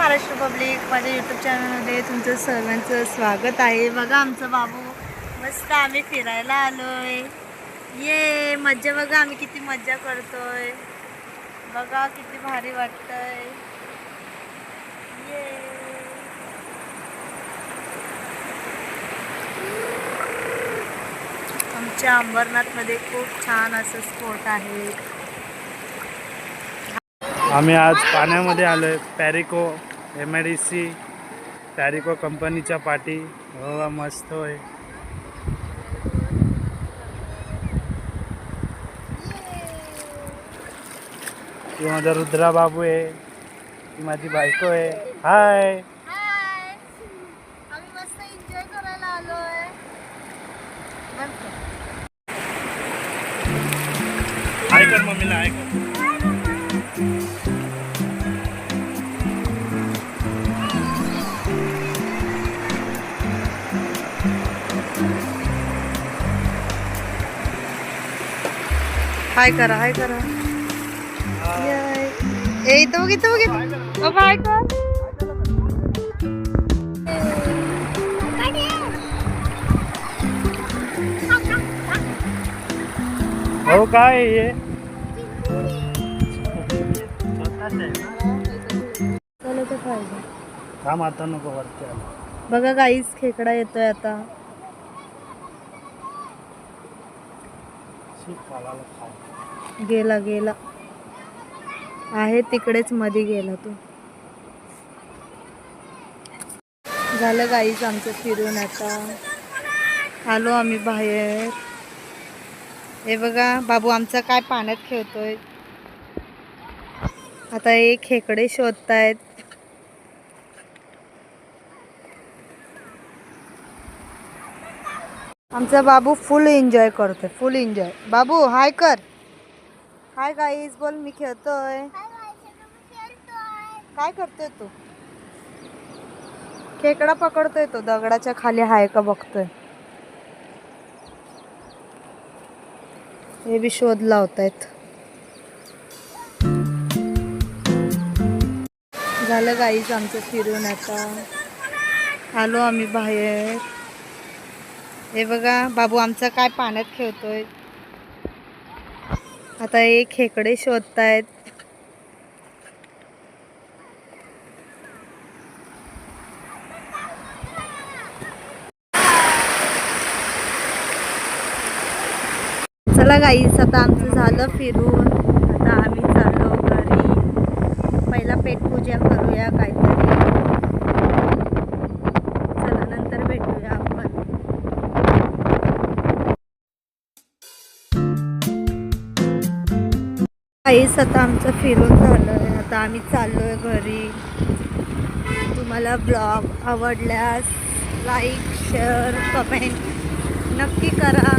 Maharashtra public माझ्या YouTube चॅनलमध्ये तुमचं सर्वांचं स्वागत आहे. बघा आमचं बाबू मस्त आम्ही फिरायला आलोय. ये मज्जा बघा आम्ही किती मज्जा करतोय. बघा किती भारी वाटतंय. ये. आमच्या अंबरनाथमध्ये खूप छान असं स्पॉट आहे. आम्ही आज पाण्यामध्ये आलो आहे. Parico M I D C Parico कंपनीच्या पाठी. हो मस्त होय. ती माझा रुद्रा बाबू आहे. ती माझी बायको आहे. हाय कर मम्मीला हाय हाय करा हाय करा। याय. ए इथं बघ इथं बघ इथं. ओ, हाय कर। हो काय आहे हे? चला तर पाहिजे. काम आता नको वरती आलं. बघा गाईस खेकडा येतोय आता. गेला गेला. आहे तिकडेच मध्ये गेला तो. झालं गाईच आमचं फिरून आता. आलो आम्ही बाहेर. हे बघा बाबू आमचा काय पाण्यात खेळतोय. आता हे खेकडे शोधतायत. आमचा बाबू फुल एन्जॉय करतोय फुल एन्जॉय बाबू हाय कर. हाय गाईज बोल मी खेळतोय. काय करतोय तू? खेकडा पकडतोय तो दगडाच्या खाली हाय का बघतोय. हे बी शोध लावतायत. झालं गाईज आमचं फिरून आता. आलो आम्ही बाहेर. हे बघा बाबू आमचा काय पाण्यात खेळतोय. आता हे खेकडे शोधतायत. चला गाईस आता आमचं झालं फिरून. आता आम्ही चाललो घरी. पहिला पेटपूजा करूया काय काहीच आता आमचं फिरून झालं आहे आता आम्ही चाललो आहे घरी. तुम्हाला ब्लॉग आवडल्यास लाईक शेअर कमेंट नक्की करा.